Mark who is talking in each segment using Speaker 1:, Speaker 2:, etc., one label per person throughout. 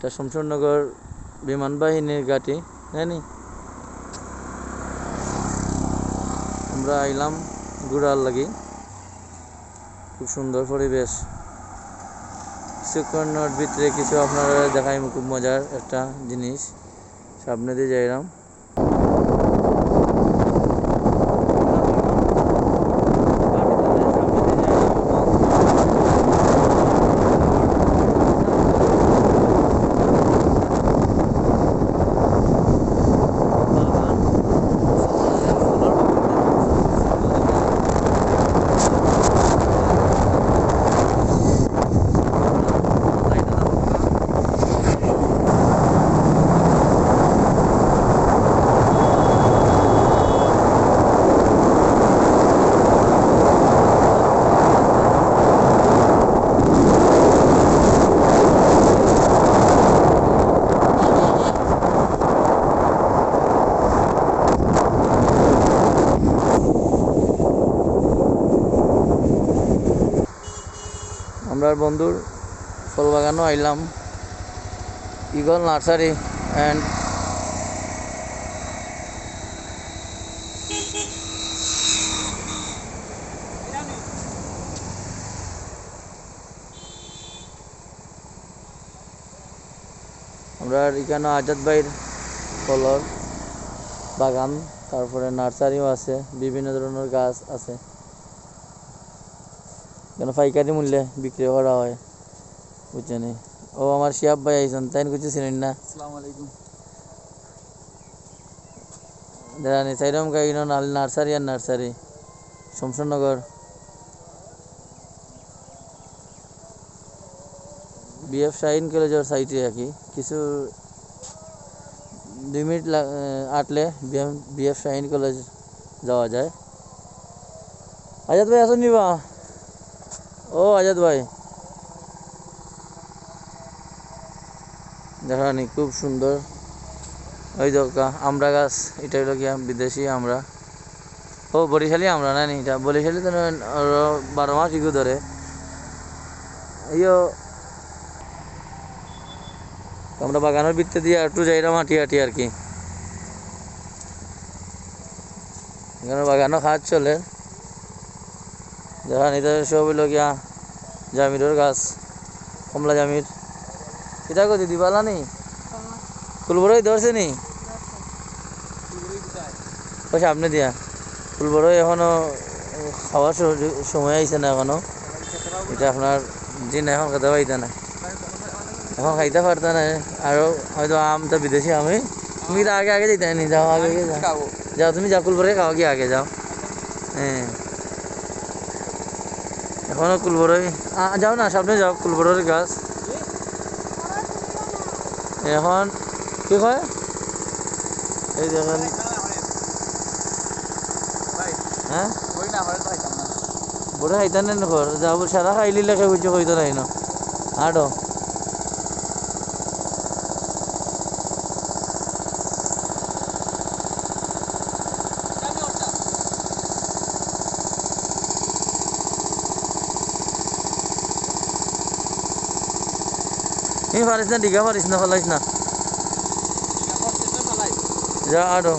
Speaker 1: এটা শমশেরনগর বিমান বাহিনীর ঘাঁটি জানি আমরা আইলাম ঘুরার লাগি। খুব সুন্দর পরিবেশ। কিছুক্ষণের ভিতরে কিছু আপনারা দেখাই খুব মজার একটা জিনিস। সামনে দিয়ে যাইলাম। আমরা বন্ধুর ফল বাগানও আইলাম। ইগল নার্সারি অ্যান্ড আমরা এখানে আজাদ ভাইয়ের ফলর বাগান, তারপরে নার্সারিও আছে, বিভিন্ন ধরনের গাছ আছে। কেন পাইকারি মূল্যে বিক্রি করা হয়? বুঝছেন? ও আমার শিয়াব ভাই আইসন তাই কিছু চিনেন না।
Speaker 2: আসসালামু আলাইকুম।
Speaker 1: দাঁড়ানি সাইরম গাইন নার্সারি আর নার্সারি শমশাননগর বিএফ শাহিন কলেজের সাইটে আর কি কিছু দুই মিনিট লাগ- আহ, আটলে বিএফ শাহিন কলেজ যাওয়া যায়। আজাদ ভাই আসুন নিবা ও, আজাদ ভাই। দেখা দেখানি খুব সুন্দর। ওই দোকা আমরা গাছ, এটা হলো গিয়া বিদেশি আমরা। ও, বরিশালি আমরা, না নি? এটা বরিশালি তো বারো মাস ইগু ধরে। আমরা বাগানের ভিতরে দিয়ে একটু যাইলাম মাটি হাঁটি আর কি। এখানে বাগানও খাত চলে। দেখা নিতে সব হইল গিয়া গাছ, কমলা জামির। এটা কো দিদি পালা নি? ফুলবড়ই ধরছে নি? ও সামনে দিয়া। ফুলবড়ই এখনও খাওয়ার সময় আইছে না এখনও। এটা আপনার দিন এখন খেতে পাইতে না। এখন খাইতে পারতে না। আরও হয়তো আম তো বিদেশি আমি। তুমি আগে আগে যেতে নি? যাও আগে আগে যাও। যাও, তুমি যাও কুলবরে খাও কি? আগে যাও। হ্যাঁ। এখনও কুলবরই যাও না, সামনে যাও কুলবরের গাছ। এখন কি কয় এই দেখেন। হ্যাঁ? বড় খাইতান যাও সারা খাইলি লেখে বুঝছ কইতো নাই ন। আটো। এই পারিস না ডিগা পারিস না ফলাইস না? যা আরও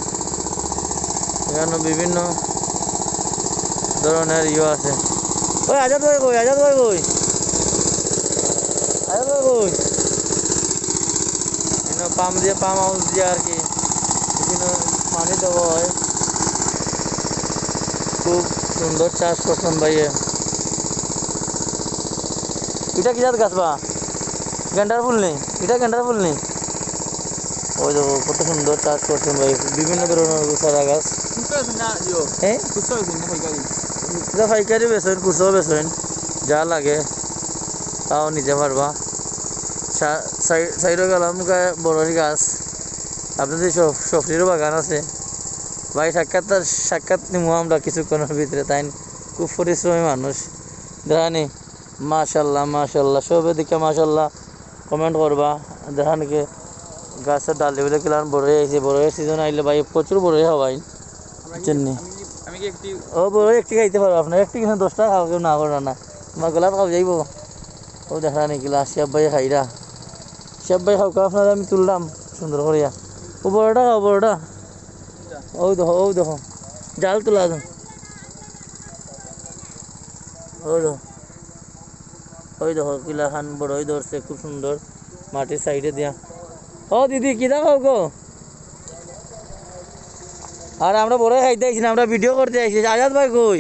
Speaker 1: এখানে বিভিন্ন ধরনের ইয়ে আছে। ওই আজাদ ভাই কই আজাদ ভাই কই আজাদ ভাই কই পাম্প দিয়ে পাম্প হাউস দিয়ে আর কি। বিভিন্ন পানি দেওয়া হয়। খুব সুন্দর চাষ করছেন ভাইয়ে এটা কি জাত গাছ বা? গেন্ডার ফুল নেই? এটা গেন্ডার ফুল নেই? ওই দেখো কত সুন্দর চাষ করছেন ভাই বিভিন্ন ধরনের সারা গাছ হ্যাঁ?
Speaker 2: পাইকারি
Speaker 1: বেচেন খুচরো বেচেন যা লাগে তাও নিতে পারবা। সাইডে গেলাম বড়ই গাছ। আপনাদের সব সফরিরও বাগান আছে। ভাই সাক্ষাৎ তার সাক্ষাৎ নিমু আমরা কিছুক্ষণের ভিতরে তাই খুব পরিশ্রমী মানুষ। দেখানি মাশাল্লাহ মাশাল্লাহ সবে দিকে মাশাল্লাহ। কমেন্ট করবা দেখা নাকি গাছের ডালিগুলো কিলান বড়ই আইছে বড়ইয়ের সিজন আইলে ভাই প্রচুর বড়ই হবাই
Speaker 2: আমরা কি-
Speaker 1: চিনি।
Speaker 2: আমি কি আমি কি একটি
Speaker 1: ও বড় একটি খাইতে পারব আপনার একটি কিন্তু দশটা খাও কেউ না করো না তোমার গোলাপ খাও যাইব ও দেখা নাকি গিলা শিয়াব ভাই খাইরা হিসাব ভাই খাও আপনারা আমি তুললাম সুন্দর করিয়া ও বড়টা খাও বড়টা ও দেখো ও দেখো জাল তোলা দাও ও দেখো ওই দেখো কিলা খান বড়ই ধরছে খুব সুন্দর। মাটির সাইডে দিয়া। ও দিদি কিনা খাও গো? আর আমরা বড় খাইতে আইছি না আমরা ভিডিও করতে আইছি। আজাদ ভাই কই?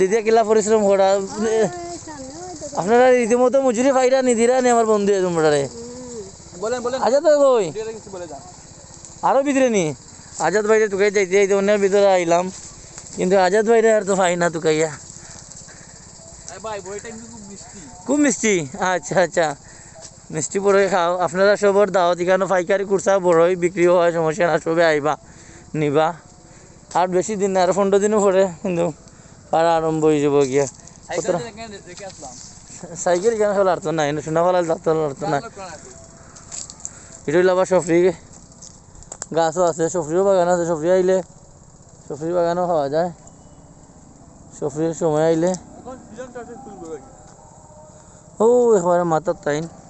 Speaker 1: দিদি কিলা পরিশ্রম করা। আপনারা রীতিমতো মজুরি পাইরা নিদিরা নি আমার বন্ধু তোমরা
Speaker 2: বলেন বলেন।
Speaker 1: আজাদ ভাই কই? আরও ভিতরে নি। আজাদ ভাইরে তুকাই যাইতে যাইতে অন্যের ভিতরে আইলাম। কিন্তু আজাদ ভাইরে আর তো পাই না তুকাইয়া
Speaker 2: আরে ভাই বইটা কিন্তু খুব মিষ্টি?
Speaker 1: আচ্ছা আচ্ছা। মিষ্টি পরে খাও। আপনারা সবর দাওয়াত এখানে পাইকারি কুরসা বড়ই বিক্রি হয় সমস্যা না সবে আইবা নিবা। আর বেশি দিন না আর পনেরো দিনও পরে কিন্তু পারা আরম্ভ হয়ে যাব গিয়া।
Speaker 2: সাইকেল এখানে রেখে আসলাম।
Speaker 1: সাইকেল এখানে ফেলে তো নাই শোনা ফেলাল যাতে আর তো নাই এটা হইল আবার সফরি। গাছও আছে সফরিও বাগান আছে সফরি আইলে সফরি বাগানও খাওয়া যায়। সফরির সময় আইলে
Speaker 2: এখন সিজন টাইম ফুল